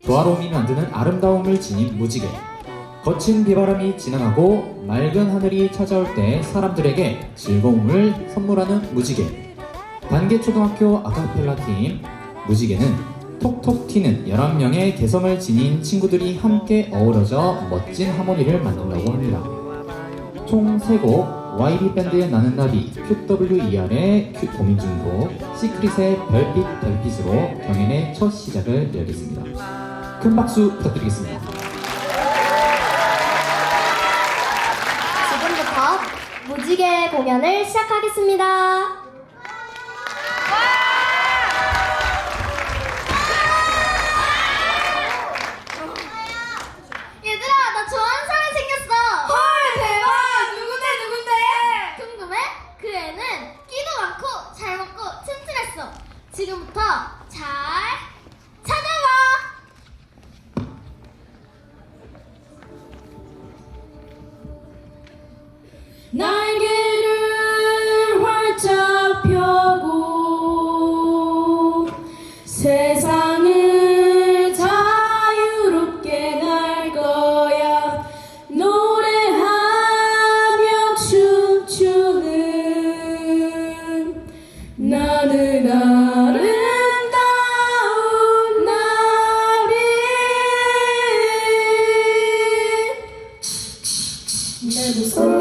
조화로움이 만드는 아름다움을 지닌 무지개. 거친 비바람이 지나가고 맑은 하늘이 찾아올 때 사람들에게 즐거움을 선물하는 무지개. 단계초등학교 아카펠라 팀 무지개는 톡톡 튀는 11명의 개성을 지닌 친구들이 함께 어우러져 멋진 하모니를 만든다고 합니다. 총 3곡 YB 밴드의 나는 나비, QWER의 큐 고민중곡, 시크릿의 별빛 별빛으로 경연의 첫 시작을 열겠습니다. 큰 박수 부탁드리겠습니다. 지금부터 무지개 공연을 시작하겠습니다. Jesus.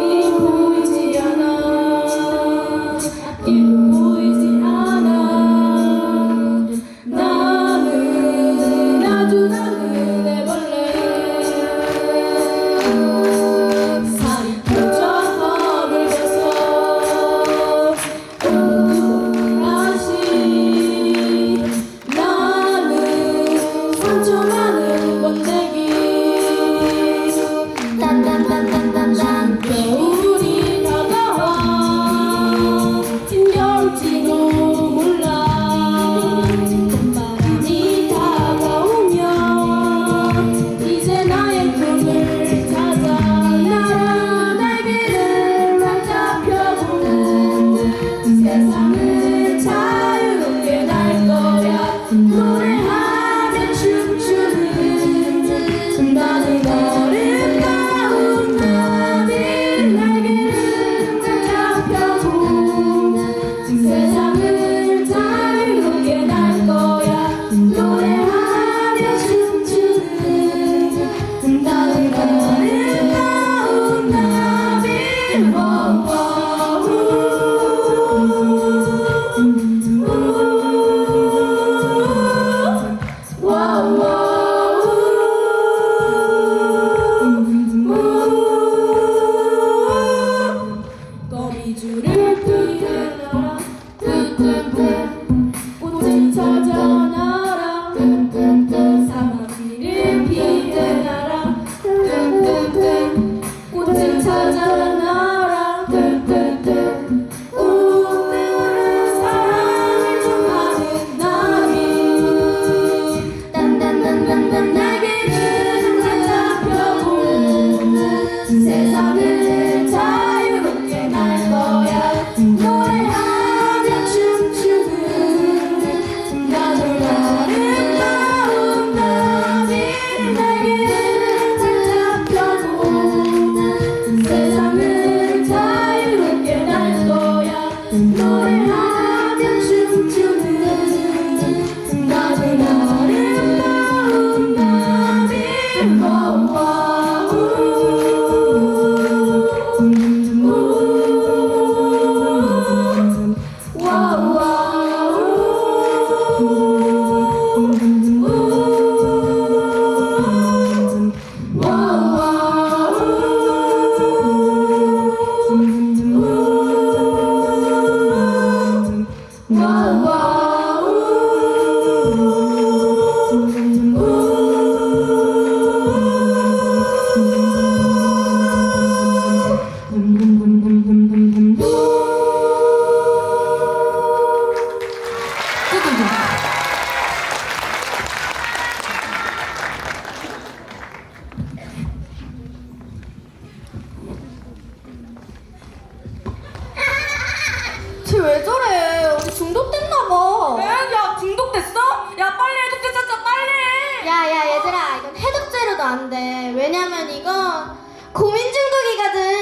안 돼. 왜냐면 이건 고민중독이거든.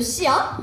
몇 시야?